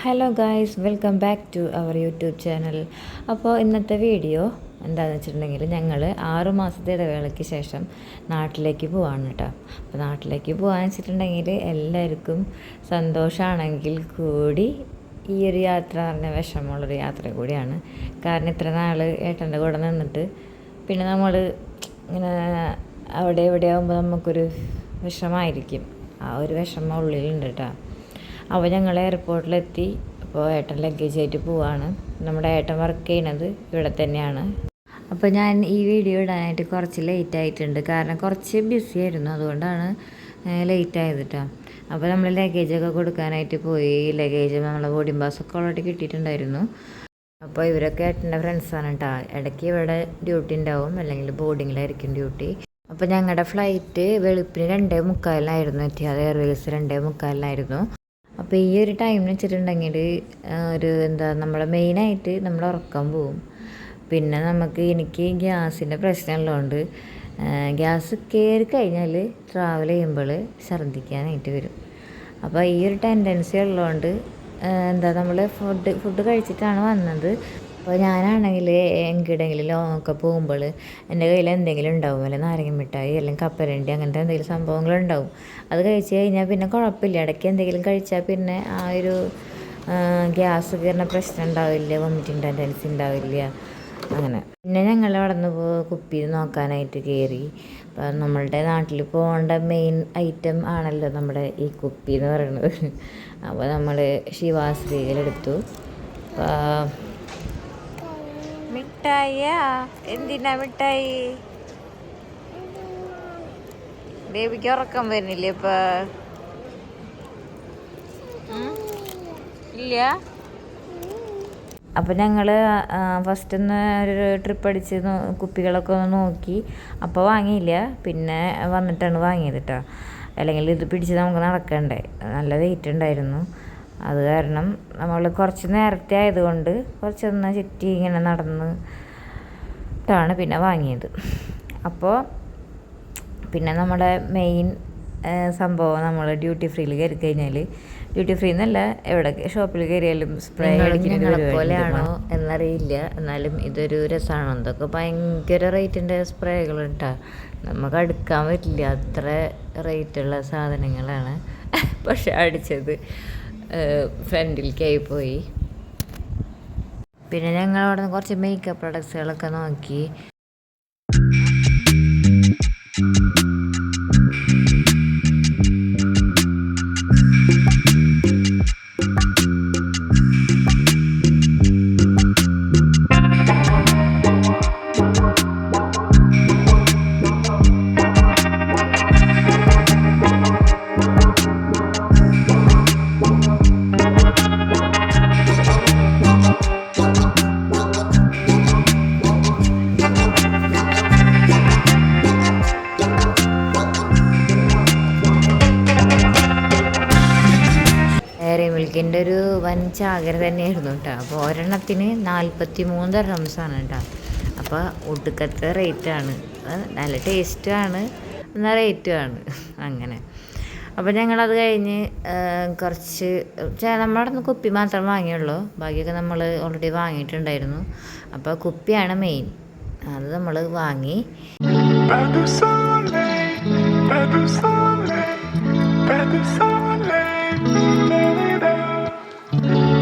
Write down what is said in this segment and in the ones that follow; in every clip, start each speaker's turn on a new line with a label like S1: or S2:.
S1: Hello guys welcome back to our YouTube channel അപ്പോൾ ഇന്നത്തെ video എന്താണെന്ന് വെച്ചിട്ടുണ്ടെങ്കിൽ ഞങ്ങൾ ആറു മാസത്തെ ഇടവേളയ്ക്ക് ശേഷം നാട്ടിലേക്ക് പോവാണ് കേട്ടോ. അപ്പോൾ നാട്ടിലേക്ക് പോകാന്ന് വെച്ചിട്ടുണ്ടെങ്കിൽ എല്ലാവർക്കും സന്തോഷമാണെങ്കിൽ കൂടി ഈ ഒരു യാത്ര പറഞ്ഞ വിഷമമുള്ളൊരു യാത്ര കൂടിയാണ്. കാരണം ഇത്ര നാൾ ഏട്ടന്റെ കൂടെ നിന്നിട്ട് പിന്നെ നമ്മൾ ഇങ്ങനെ അവിടെ ഇവിടെ ആകുമ്പോൾ നമുക്കൊരു വിഷമായിരിക്കും. ആ ഒരു വിഷമം ഉള്ളിലുണ്ട് കേട്ടോ. അപ്പോൾ ഞങ്ങൾ എയർപോർട്ടിലെത്തി അപ്പോൾ ഏട്ടൻ ലഗേജ് ആയിട്ട് പോവാണ്. നമ്മുടെ ഏട്ടൻ വർക്ക് ചെയ്യണത് ഇവിടെ തന്നെയാണ്. അപ്പോൾ ഞാൻ ഈ വീഡിയോ ഇടാനായിട്ട് കുറച്ച് ലേറ്റ് ആയിട്ടുണ്ട്. കാരണം കുറച്ച് ബിസി ആയിരുന്നു. അതുകൊണ്ടാണ് ലേറ്റ് ആയത് കേട്ടോ അപ്പോൾ നമ്മൾ ലഗേജൊക്കെ കൊടുക്കാനായിട്ട് പോയി. ലഗേജ് നമ്മളെ ബോർഡിംഗ് പാസ്സൊക്കെ ഓൾറെഡി കിട്ടിയിട്ടുണ്ടായിരുന്നു. അപ്പോൾ ഇവരൊക്കെ ഏട്ടന്റെ ഫ്രണ്ട്സാണ് കേട്ടോ ഇടയ്ക്ക് ഇവിടെ ഡ്യൂട്ടി ഉണ്ടാവും. അല്ലെങ്കിൽ ബോർഡിങ്ങിലായിരിക്കും ഡ്യൂട്ടി അപ്പോൾ ഞങ്ങളുടെ ഫ്ലൈറ്റ് വെളുപ്പിന് രണ്ടേ മുക്കാലിനായിരുന്നു. എത്തിയത്. എയർവേസ് രണ്ടേ മുക്കാലിനായിരുന്നു. അപ്പോൾ ഈ ഒരു ടൈമിന് വെച്ചിട്ടുണ്ടെങ്കിൽ ഒരു എന്താ നമ്മളെ മെയിനായിട്ട് നമ്മൾ ഉറക്കം പോവും. പിന്നെ നമുക്ക് എനിക്ക് ഗ്യാസിന്റെ പ്രശ്നമുള്ളതുകൊണ്ട് ഗ്യാസ് കയറി കഴിഞ്ഞാൽ ട്രാവൽ ചെയ്യുമ്പോൾ ഛർദ്ദിക്കാനായിട്ട് വരും. അപ്പോൾ ഈ ഒരു ടെൻഡൻസി ഉള്ളതുകൊണ്ട് എന്താ നമ്മൾ ഫുഡ് ഫുഡ് കഴിച്ചിട്ടാണ് വന്നത്. അപ്പോൾ ഞാനാണെങ്കിൽ എങ്കിടെങ്കിലും ലോങ്ങൊക്കെ പോകുമ്പോൾ എന്റെ കയ്യിൽ എന്തെങ്കിലും ഉണ്ടാവും. അല്ലെങ്കിൽ നാരങ്ങ മിഠായി അല്ലെങ്കിൽ കപ്പലണ്ടി അങ്ങനത്തെ എന്തെങ്കിലും സംഭവങ്ങളുണ്ടാവും. അത് കഴിച്ച് കഴിഞ്ഞാൽ പിന്നെ കുഴപ്പമില്ല. ഇടയ്ക്ക് എന്തെങ്കിലും കഴിച്ചാൽ പിന്നെ ആ ഒരു ഗ്യാസ് കയറുന്ന പ്രശ്നം ഉണ്ടാവില്ല. വൊമിറ്റിംഗ് ടെൻഡൻസി ഉണ്ടാവില്ല. അങ്ങനെ. പിന്നെ ഞങ്ങൾ അവിടെ നിന്ന് കുപ്പി നോക്കാനായിട്ട് കയറി. അപ്പം നമ്മളുടെ നാട്ടിൽ പോകേണ്ട മെയിൻ ഐറ്റം ആണല്ലോ നമ്മുടെ ഈ കുപ്പി എന്ന് പറയുന്നത്. അപ്പോൾ നമ്മൾ ശിവാശ്രീയിലെടുത്തു മിഠായിയാ? എന്തിനാ മിഠായി? ബേബിക്ക് ഉറക്കം വരുന്നില്ലേ ഇപ്പൊ? ഇല്ല? അപ്പം ഞങ്ങൾ ഫസ്റ്റ് ഒന്ന് ഒരു ട്രിപ്പ് അടിച്ച് കുപ്പികളൊക്കെ ഒന്ന് നോക്കി. അപ്പോൾ വാങ്ങിയില്ല. പിന്നെ വന്നിട്ടാണ് വാങ്ങിയത് കേട്ടോ അല്ലെങ്കിൽ ഇത് പിടിച്ച് നമുക്ക് നടക്കണ്ടേ. നല്ല വെയിറ്റ് ഉണ്ടായിരുന്നു. അത് കാരണം നമ്മൾ കുറച്ച് നേരത്തെ ആയതുകൊണ്ട് കുറച്ചൊന്ന് ചുറ്റി ഇങ്ങനെ നടന്ന് ാണ് പിന്നെ വാങ്ങിയത്. അപ്പോൾ പിന്നെ നമ്മുടെ മെയിൻ സംഭവം നമ്മൾ ഡ്യൂട്ടി ഫ്രീയിൽ കയറി കഴിഞ്ഞാൽ ഡ്യൂട്ടി ഫ്രീ എന്നല്ല എവിടെ ഷോപ്പിൽ കയറിയാലും സ്പ്രേ പോലെയാണോ എന്നറിയില്ല. എന്നാലും ഇതൊരു രസമാണ് എന്തൊക്കെ ഭയങ്കര റേറ്റിന്റെ സ്പ്രേകൾ ഉണ്ടാ നമുക്ക് അടുക്കാൻ പറ്റില്ല. അത്ര റേറ്റുള്ള സാധനങ്ങളാണ് പക്ഷെ അടിച്ചത്. ഫ്രണ്ടിലേക്കായി പോയി. പിന്നെ ഞങ്ങൾ അവിടെ നിന്ന് കുറച്ച് മേക്കപ്പ് പ്രൊഡക്ട്സുകളൊക്കെ നോക്കി. വൻ ചാകര തന്നെയായിരുന്നു കേട്ടോ. അപ്പോൾ ഒരെണ്ണത്തിന് നാൽപ്പത്തി മൂന്ന് ദർഹംസാണ് കേട്ടോ. അപ്പോൾ ഒടുക്കത്തെ റേറ്റാണ്. നല്ല ടേസ്റ്റുമാണ് എന്നാൽ റേറ്റുമാണ്. അങ്ങനെ. അപ്പോൾ ഞങ്ങളത് കഴിഞ്ഞ് കുറച്ച് നമ്മളവിടെ നിന്ന് കുപ്പി മാത്രം വാങ്ങിയുള്ളൂ. ബാക്കിയൊക്കെ നമ്മൾ ഓൾറെഡി വാങ്ങിയിട്ടുണ്ടായിരുന്നു. അപ്പോൾ കുപ്പിയാണ് മെയിൻ അത് നമ്മൾ വാങ്ങി.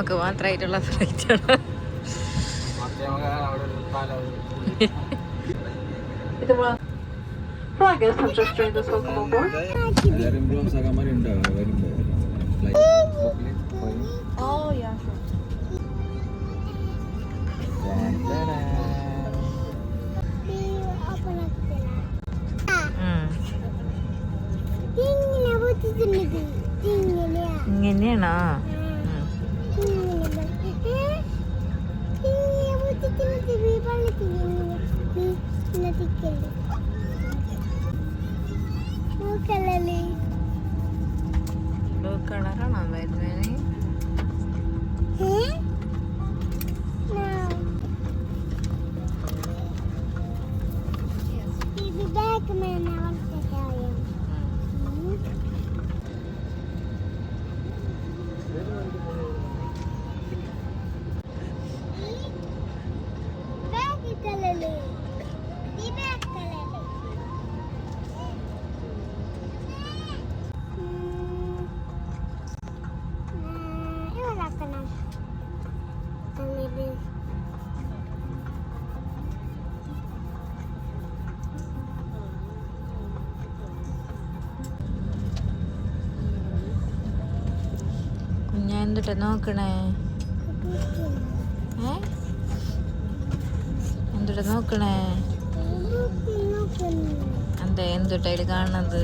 S1: നമുക്ക് മാത്രമായിട്ടുള്ള ഫ്ലൈറ്റാണ്
S2: Fly
S3: Basically.
S1: കുഞ്ഞ നോക്കണേ? ഏ? എന്തിട്ട് നോക്കണേ? എന്താ എന്തിട്ട് അതിൽ കാണുന്നത്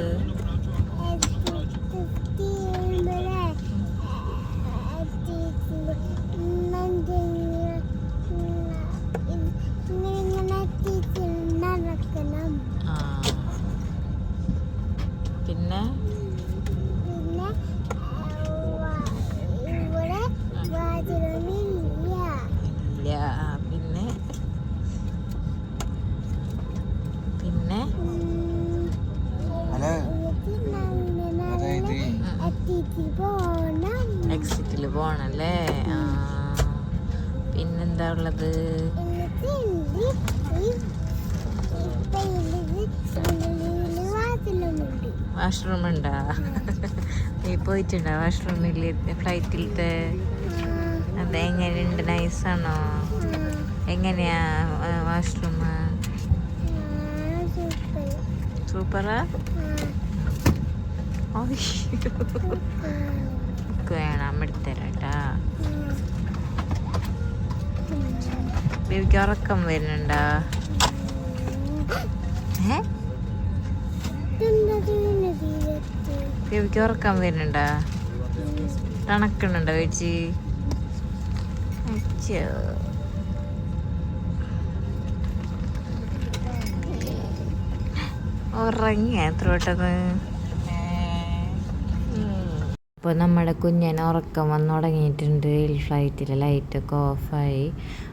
S1: വാഷ്റൂം ഉണ്ടാ നീ പോയിട്ടുണ്ടോ വാഷ്റൂമിൽ ഫ്ലൈറ്റിലത്തെ? അത് എങ്ങനെയുണ്ട്? നൈസാണോ? എങ്ങനെയാ വാഷ്റൂം സൂപ്പറാ? വേണം എടുത്തരാം കേട്ടാ ബേബിക്ക് ഉറക്കം വരുന്നുണ്ടാ? ബേബിക്ക് ഉറക്കാൻ വരുന്നുണ്ടാ? തണക്കുന്നുണ്ടോ ചേച്ചി? അച്ഛോ എത്ര പെട്ടെന്ന്? അപ്പോൾ നമ്മുടെ കുഞ്ഞനെ ഉറക്കം വന്ന് തുടങ്ങിയിട്ടുണ്ട്. ഫ്ലൈറ്റിലെ ലൈറ്റൊക്കെ ഓഫായി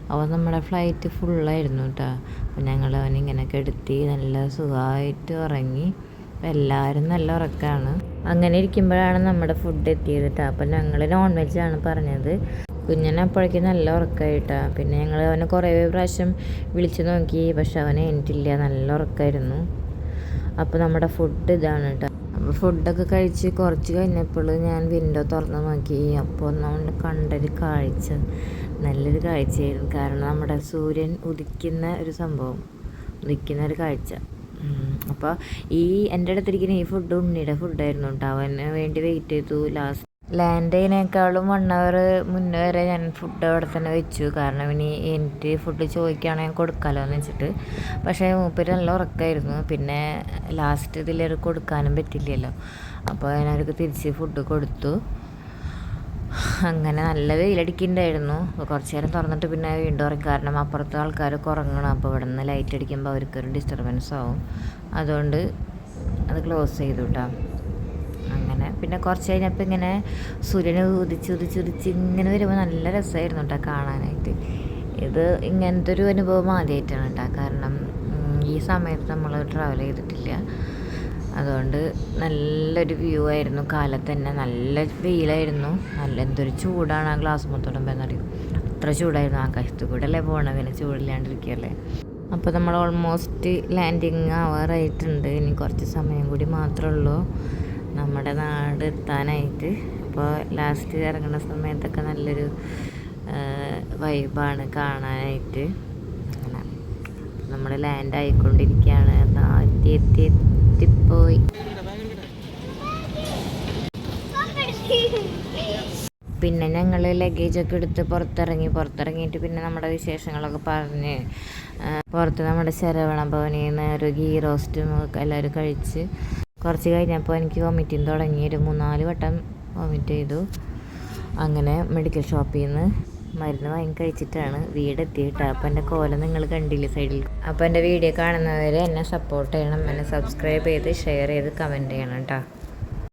S1: അപ്പോൾ നമ്മുടെ ഫ്ലൈറ്റ് ഫുള്ളായിരുന്നു കേട്ടോ അപ്പോൾ ഞങ്ങൾ അവനിങ്ങനെ കെടുത്തി നല്ല സുഖമായിട്ട് ഉറങ്ങി. അപ്പോൾ എല്ലാവരും നല്ല ഉറക്കമാണ് അങ്ങനെ ഇരിക്കുമ്പോഴാണ് നമ്മുടെ ഫുഡ് എത്തിയത് കേട്ടോ അപ്പം ഞങ്ങൾ നോൺ വെജാണ് പറഞ്ഞത്. കുഞ്ഞിനെ അപ്പോഴേക്കും നല്ല ഉറക്കമായിട്ടാ പിന്നെ ഞങ്ങൾ അവനെ കുറേ പ്രാവശ്യം വിളിച്ചു നോക്കി. പക്ഷെ അവനെ എനിക്കില്ല നല്ല ഉറക്കമായിരുന്നു അപ്പോൾ നമ്മുടെ ഫുഡ് ഇതാണ് കേട്ടോ അപ്പോൾ ഫുഡൊക്കെ കഴിച്ച് കുറച്ച് കഴിഞ്ഞപ്പോൾ ഞാൻ വിൻഡോ തുറന്ന് നോക്കി. അപ്പോൾ നമ്മൾ കണ്ടൊരു കാഴ്ച. നല്ലൊരു കാഴ്ചയായിരുന്നു. കാരണം നമ്മുടെ സൂര്യൻ ഉദിക്കുന്ന ഒരു സംഭവം. ഉദിക്കുന്ന ഒരു കാഴ്ച. അപ്പോൾ ഈ എന്റെ അടുത്തിരിക്കുന്ന ഈ ഫുഡ് ഉണ്ണിയുടെ ഫുഡായിരുന്നു കേട്ടോ അവന് വേണ്ടി വെയിറ്റ് ചെയ്തു. ലാസ്റ്റ് ലാൻഡ് ചെയ്യുന്നതിനേക്കാളും വൺ അവർ മുന്നേ വരെ ഞാൻ ഫുഡ് അവിടെ തന്നെ വെച്ചു. കാരണം ഇനി എനിക്ക് ഫുഡ് ചോദിക്കുകയാണെങ്കിൽ കൊടുക്കാമല്ലോ എന്ന് വെച്ചിട്ട്. പക്ഷേ മൂപ്പര് നല്ല ഉറക്കമായിരുന്നു പിന്നെ ലാസ്റ്റ് ഇതിലൊരു കൊടുക്കാനും പറ്റില്ലല്ലോ. അപ്പോൾ ഞാനവർക്ക് തിരിച്ച് ഫുഡ് കൊടുത്തു. അങ്ങനെ നല്ല വെയിലടിക്കുന്നുണ്ടായിരുന്നു. അപ്പോൾ കുറച്ച് നേരം തുറന്നിട്ട് പിന്നെ വീണ്ടും ഉറങ്ങി. കാരണം അപ്പുറത്തെ ആൾക്കാരൊക്കെ കുറങ്ങണം അപ്പോൾ ഇവിടെ നിന്ന് ലൈറ്റ് അടിക്കുമ്പോൾ അവർക്കൊരു ഡിസ്റ്റർബൻസ് ആവും. അതുകൊണ്ട് അത് ക്ലോസ് ചെയ്തു കേട്ടോ അങ്ങനെ പിന്നെ കുറച്ച് കഴിഞ്ഞപ്പോൾ ഇങ്ങനെ സൂര്യനെ ഉദിച്ച് ഉദിച്ച് ഉദിച്ച് ഇങ്ങനെ വരുമ്പോൾ നല്ല രസമായിരുന്നു കേട്ടോ കാണാനായിട്ട്. ഇത് ഇങ്ങനത്തെ ഒരു അനുഭവം ആദ്യമായിട്ടാണ് കേട്ടോ കാരണം ഈ സമയത്ത് നമ്മൾ ട്രാവൽ ചെയ്തിട്ടില്ല. അതുകൊണ്ട് നല്ലൊരു വ്യൂ ആയിരുന്നു. കാലത്ത് തന്നെ നല്ല വെയിലായിരുന്നു. നല്ല എന്തൊരു ചൂടാണ് ആ ഗ്ലാസ് മൊത്തോടുമ്പോഴെന്നറിയും അത്ര ചൂടായിരുന്നു ആകാശത്ത് കൂടെ അല്ലേ പോകണം പിന്നെ ചൂടില്ലാണ്ടിരിക്കുകയല്ലേ അപ്പോൾ നമ്മൾ ഓൾമോസ്റ്റ് ലാൻഡിങ് ആവാറായിട്ടുണ്ട്. ഇനി കുറച്ച് സമയം കൂടി മാത്രമേ ഉള്ളൂ നമ്മുടെ നാട് എത്താനായിട്ട്. അപ്പോൾ ലാസ്റ്റ് ഇറങ്ങുന്ന സമയത്തൊക്കെ നല്ലൊരു വൈബാണ് കാണാനായിട്ട്. അങ്ങനെ. നമ്മൾ ലാൻഡ് ആയിക്കൊണ്ടിരിക്കുകയാണ്. എത്തി എത്തി. എത്തിപ്പോയി പിന്നെ ഞങ്ങൾ ലഗേജൊക്കെ എടുത്ത് പുറത്തിറങ്ങി പുറത്തിറങ്ങിയിട്ട് പിന്നെ നമ്മുടെ വിശേഷങ്ങളൊക്കെ പറഞ്ഞ് പുറത്ത് നമ്മുടെ ശരവണ ഭവനിൽ നിന്ന് ഒരു ഗീ റോസ്റ്റും എല്ലാവരും കഴിച്ച് കുറച്ച് കഴിഞ്ഞപ്പോൾ എനിക്ക് വോമിറ്റിങ് തുടങ്ങി. ഒരു മൂന്നാൽ വട്ടം വോമിറ്റ് ചെയ്തു. അങ്ങനെ മെഡിക്കൽ ഷോപ്പിൽ നിന്ന് മരുന്ന് വാങ്ങി കഴിച്ചിട്ടാണ് വീടെത്തിയിട്ട് അപ്പം എന്റെ കോലം നിങ്ങൾ കണ്ടില്ല സൈഡിൽ? അപ്പോൾ എന്റെ വീഡിയോ കാണുന്നവരെ എന്നെ സപ്പോർട്ട് ചെയ്യണം എന്നെ സബ്സ്ക്രൈബ് ചെയ്ത് ഷെയർ ചെയ്ത് കമന്റ് ചെയ്യണം കേട്ടോ.